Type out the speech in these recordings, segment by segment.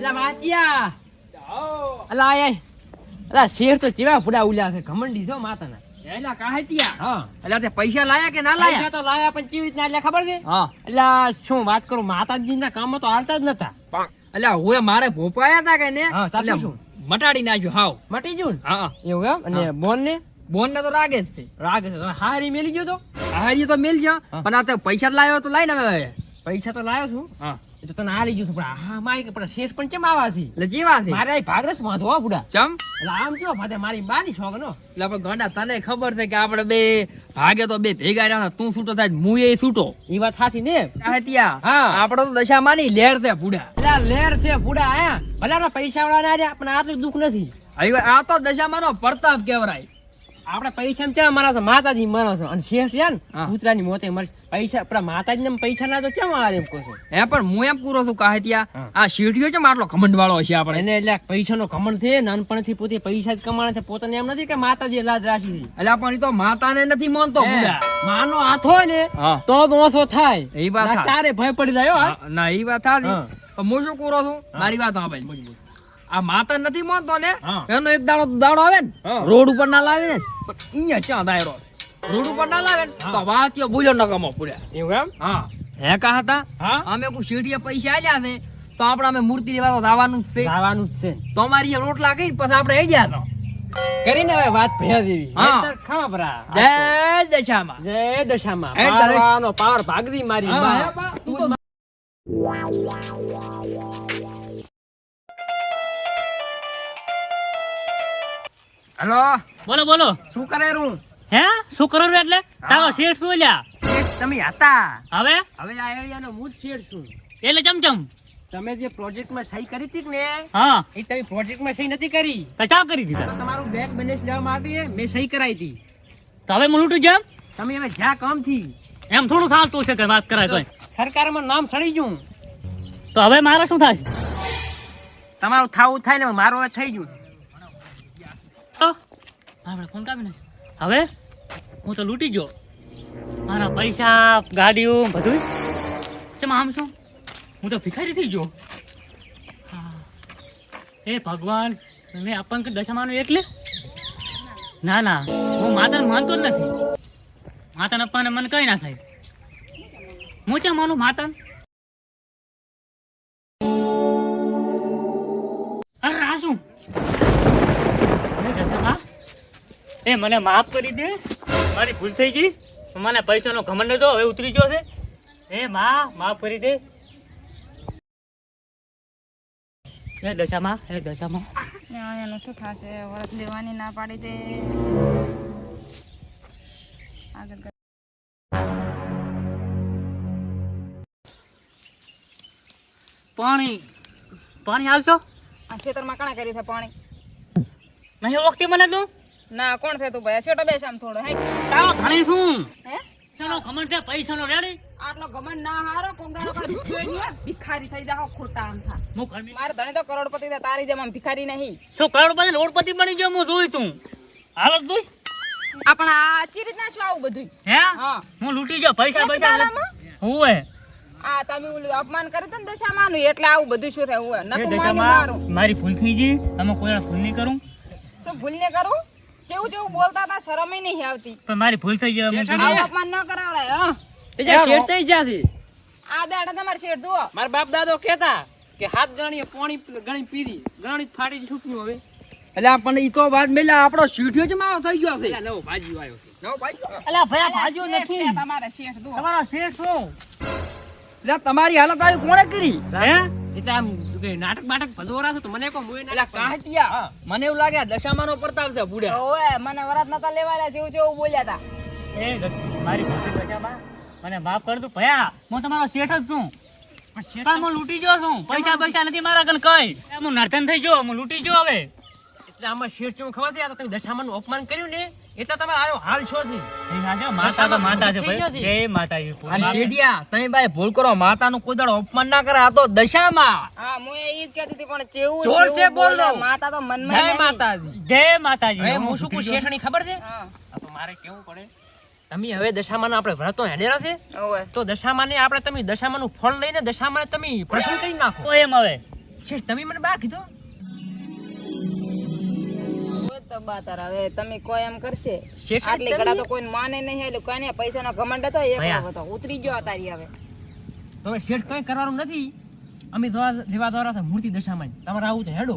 એલા વાતિયા અલા આય અલા શેર તો ચેવા ફુડા ઉલ્યા છે ઘમંડી છો માતાના. એલા કાહતિયા હા એલા તે પૈસા લાયા કે ના પૈસા તો લાયા પણ કેવી રીતના એટલે ખબર છે? હા. એટલે શું વાત કરું માતાજીના કામમાં તો હાલતા જ નતા. અલ્યા હવે મારે ભોપાયા હતા કે ને? એટલે શું? મટાડી નાખ્યું હાવ. મટી ગયું હા. એવું એમ? અને બોન ને બોન ને તો રાગે જ છે. રાગે છે. હારી મેલી ગયો તો? હારી તો મિલ જા પણ આ તો પૈસા લાવ્યો તો લાઈ ને પૈસા તો લાવ્યો છું. હા. તો તને હારી ગયું છે પણ હા મારી કે પણ શેષ પણ કેમ આવા છે? એટલે જેવા છે? મારે આ ભાગરસમાં હો બુડા. ચમ? એટલે આમ કેવો માથે મારી બાની શોખ નો. એટલે આપણે ગોંડા તને ખબર છે કે આપણે બે ભાગે તો બે ભેગા રહ્યા તું છૂટો થાય હું એ છૂટો. એ વાત સાચી ને? હા. આપણો તો દશા ની લેર છે બુડા. એટલે લેર છે બુડા આયા ભલા પૈસા વાળા ના રહ્યા પણ આટલું દુઃખ નથી. આ તો દશામાં નો પ્રતાપ કેવરાય આપણે પૈસા ચા મારા છે? માતાજી મારા છે. અને શેઠ છે ને. કૂતરાની મોતે મરશે પૈસા આપડા માતાજી ને પૈસા ના તો કેમ આવે એમ કહો હે પણ હું એમ પૂરો છું કહે ત્યાં. આ શેઠિયો છે આટલો ઘમંડ વાળો છે આપણે. એને એટલે પૈસાનો ઘમંડ છે નાનપણથી પોતે પૈસા જ કમાણે છે. પોતાને એમ નથી કે માતાજી લાજ રાખી છે. એટલે પણ તો માતાને નથી માનતો માનો હાથ હોય ને તો જ ઓછો થાય. એ વાત ચારે ભય પડી જાય ના એ વાત હાલી હા. હું શું કુરો છું? મારી વાત હા ભાઈ આ માતા નથી માનતો ને એનો એક દાડો દાડો આવે ને રોડ ઉપર ના લાવે ને પણ અહીંયા ચા દાયરો રોડ ઉપર ના લાવે ને? હા. તો વાત્યો બોલ્યો ન પૂર્યા એવું એમ? હા. હે કા હતા? હા. અમે કોઈ શેઠીએ પૈસા આલ્યા ને તો આપણે અમે મૂર્તિ લેવા તો જવાનું જ છે. જવાનું જ છે. તો અમારી રોટલા કઈ પછી આપણે હેડ્યા તો કરીને હવે વાત ભેયા દેવી હા. જય દશામાં. જય દશામાં. પારવાનો પાવર ભાગરી મારી તું હલો? બોલો બોલો. શું કરે રૂ હે? શું કરો એટલે? તારો શેઠ શું લ્યા? શેઠ તમે હતા. હવે? હવે આ એરિયાનો હું જ શેઠ છું એટલે ચમચમ. તમે જે પ્રોજેક્ટમાં સહી કરી હતી ને હા. એ તમે પ્રોજેક્ટમાં સહી નથી કરી. તો ચા કરી તો તમારું બેંક બેલેન્સ લેવા માટે મેં સહી કરાવી હતી. તો હવે હું લૂટું જેમ તમે હવે જ્યાં કામથી. એમ થોડું થાતું છે કે વાત કરાય તો સરકારમાં નામ સડી ગયું. તો હવે મારે શું થશે? તમારું થાવું થાય ને મારું હવે થઈ ગયું. આપણે ફોન કાપી. હવે હું તો લૂંટી ગયો. મારા પૈસા, ગાડીઓ બધું ચમ, આમ શું? હું તો ભિખારી થઈ ગયો. હે. ભગવાન મેં અપંક દશામાનું એટલે ના ના, હું માતાને માનતો જ નથી. માતાને અપ્પાને મને કઈ ના થાય. હું ચા માનું, માતાને? એ મને માફ કરી દે. મારી ભૂલ થઈ ગઈ. મને પૈસાનો ઘમંડ હતો હવે ઉતરી ગયો છે. એ માં માફ કરી દે. હે દશામાં હે દશામાં. એનું શું થશે? વરસ દેવાની ના પાડી દે. આગળ પાણી. પાણી હાલશો આ ખેતરમાં કણા કરી છે પાણી. નહીં ઓળખતી મને તું? ના કોણ છે તું ભાઈ? છોટો બેસામ થોડો હે? તારો ઘણી શું હે? ચાલો ઘમંડ છે? પૈસાનો રેડી? આટલો ગમન ના હારો કોંગારો કા. ભિખારી થઈ જાઓ ખોટા આમ થા. હું ઘરની મારે ધણી તો કરોડપતિ છે તારી જેમ આમ ભિખારી નહીં. શું કરોડપતિ? રોડપતિ બની ગયો હું જોઈ તું. હાલત તું આપણા આ ચી રીતના શું આવું બધું હે? હા. હું લૂંટી ગયો પૈસા પૈસા હું હે? આ તમે ઓલું અપમાન કરી તને ને દશામાનું એટલે આવું બધું શું થાય? હું નતું મારું. મારી ભૂલ થઈ ગઈ. અમે કોઈ ભૂલ નહીં કરું. શું ભૂલ ને કરું? જેવું જેવું બોલતા હતા શરમ નહીં આવતી. પણ મારી ભૂલ થઈ ગઈ હું ભૂલી આવું ગયો. અપમાન ન કરાવડાય હા? તે જે શેઠ થઈ જાતી આ બેઠા તમારે શેર દો મારા બાપ દાદો કહેતા કે હાથ ગણીએ પાણી ગણી પીધી. ગણી ફાટી છૂટ્યું હવે. એટલે આપણને ઈ તો વાત મેલા આપણો શીઠ્યો જ મારો થઈ ગયો છે. નવો ભાજી આવ્યો છે. નવો ભાઈ અલા ભયા ભાજીઓ નથી. તમારે શેઠ દો તમારો શેઠ શું? એટલે તમારી હાલત આવી કોણે કરી? હે? એટલે આમ કે નાટક બાટક ભજવો રાખ્યો તો મને એટલે નાટક મને એવું લાગે દશામાનો પ્રતાપ છે બુડા ઓવે મને વરાત નતા લેવાયા જેવું જેવું બોલ્યા હતા એ મારી મને માફ કર તું ભયા હું તમારો શેઠ જ છું. પણ શેઠ હું લૂંટી ગયો છું. પૈસા પૈસા નથી મારા કન કઈ. હું નર્તન થઈ ગયો. હું લૂંટી ગયો હવે. એટલે આમાં શેઠ શું ખબર છે? આ તો તમે દશામાનું અપમાન કર્યું ને? એટલે તમે આયો હાલ છો છે માતા તો માતા છે ભાઈ. જય માતાજી અને શેઠિયા તમે ભાઈ ભૂલ કરો માતાનું કોઈ દાડો અપમાન ના કરે આ તો દશામાં. હા હું એ જ કહેતી હતી પણ જેવું જોર જેવું બોલ. માતા તો મનમાં જય માતાજી. જય માતાજી. હું હું શું કહું લૂંટી ખબર છે? હા. તો મારે કેવું પડે? તમે હવે દશામાના આપણે વ્રતો હેડેરા છે? તો દશામાને આપણે તમે દશામાનું ફળ લઈને દશામાને તમે પ્રસન્ન કરી નાખો. એમ હવે. શેઠ તમે મને બા કીધું? તો બા હવે તમે કોઈ એમ કરશે. આટલી કડા તો કોઈ માને નહીં એટલે કોઈ ને પૈસાનો ઘમંડ હતો એ ભયા. હતો ઉતરી ગયો અતારી હવે. તમે શેઠ કઈ કરવાનું નથી. અમે જેવા દ્વારા છે મૂર્તિ દશામાં તમારે આવું છે હેડો.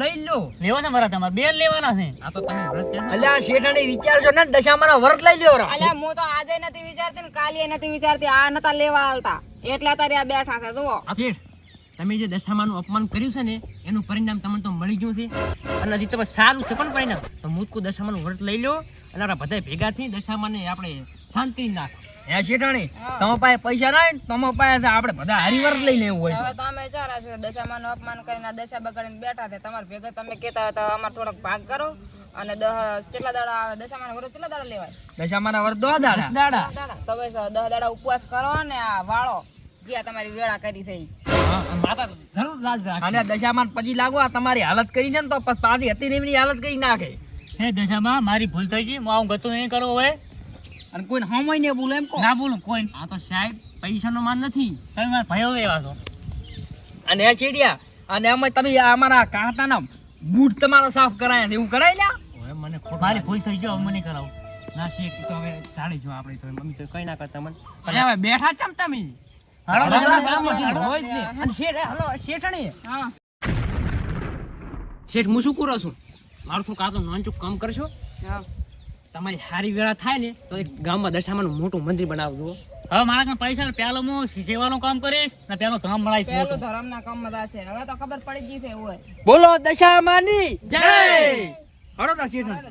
લઈ લો લેવાના મારા તમારે. બે લેવાના છે. આ તો તમે અલ્યા શેઠાણી વિચારશો ને દશામાના વ્રત લઈ લ્યો અલ્યા હું તો આજે નથી વિચારતી ને કાલે નથી વિચારતી. આ નતા લેવા આવતા. એટલા અતારે આ બેઠા છે જુઓ. શેઠ તમે જે દશામાનું અપમાન કર્યું છે ને એનું પરિણામ તમને તો મળી ગયું છે. અને હજી તમે સારું છે પણ પરિણામ. તો મૂકું દશામાનું વ્રત લઈ લો અને આપણા બધા ભેગા થઈ દશામાને આપણે શાંત કરી નાખો. હે શેઠાણી તમારા પાસે પૈસા ના તમારા પાસે આપણે બધા હરિવર લઈ લેવું હોય. હવે તમે ચારા છો દશામાનું અપમાન કરીને દશા બગાડીને બેઠા છે. તમારે ભેગા તમે કહેતા હતા અમારે થોડોક ભાગ કરો અને કેટલા દાડા દશામાના કેટલા દાડા લેવાય? દશામાના વ્રત દો દસ દાડા. દસ દાડા. તો બસ દાડા ઉપવાસ કરો ને આ વાળો જ્યાં તમારી વેળા કરી થઈ. માતા જરૂર લાજ રાખશે અને દશામાન પછી લાગો આ તમારી હાલત કરી છે ને તો પછી પાછી હતી ને એમની હાલત કરી નાખે. હે દશામાં મારી ભૂલ થઈ ગઈ હું આવું ગતું નહીં કરું હવે. અને કોઈ હમય ને બોલે એમ ના બોલું કોઈ આ તો સાહેબ પૈસાનો માન નથી. તમે મારા ભાઈઓ એવા છો. અને હે ચીડિયા અને અમે તમે અમારા કાંતાના બૂટ તમારો સાફ કરાયા છે એવું કરાય લ્યા? મને મારી ભૂલ થઈ ગયો મને કરાવો. ના શેઠ તો હવે જાણી જો આપણે તો મમ્મી તો કઈ ના કરતા મને. હવે બેઠા ચમ તમે? હાલો હાલો, દશામાં ગામમાં હાલો. જઈને હોય જ ને. અને શેઠ હાલો શેઠાણી. હા. શેઠ હું શું કરું છું? મારું થોડું કાં નાનચુક કામ કરશો? તમારી સારી વેળા થાય ને તો એક ગામમાં દશામાનું મોટું મંદિર બનાવજો. હવે મારા કાન પૈસા ને પેલો હું સેવાનું કામ કરીશ ને પેલો ધામ મળાઈશ પેલું મોટું. ધર્મના કામમાં થશે હવે તો ખબર પડી ગઈ છે એવું બોલો દશામાની. જય દશામાં.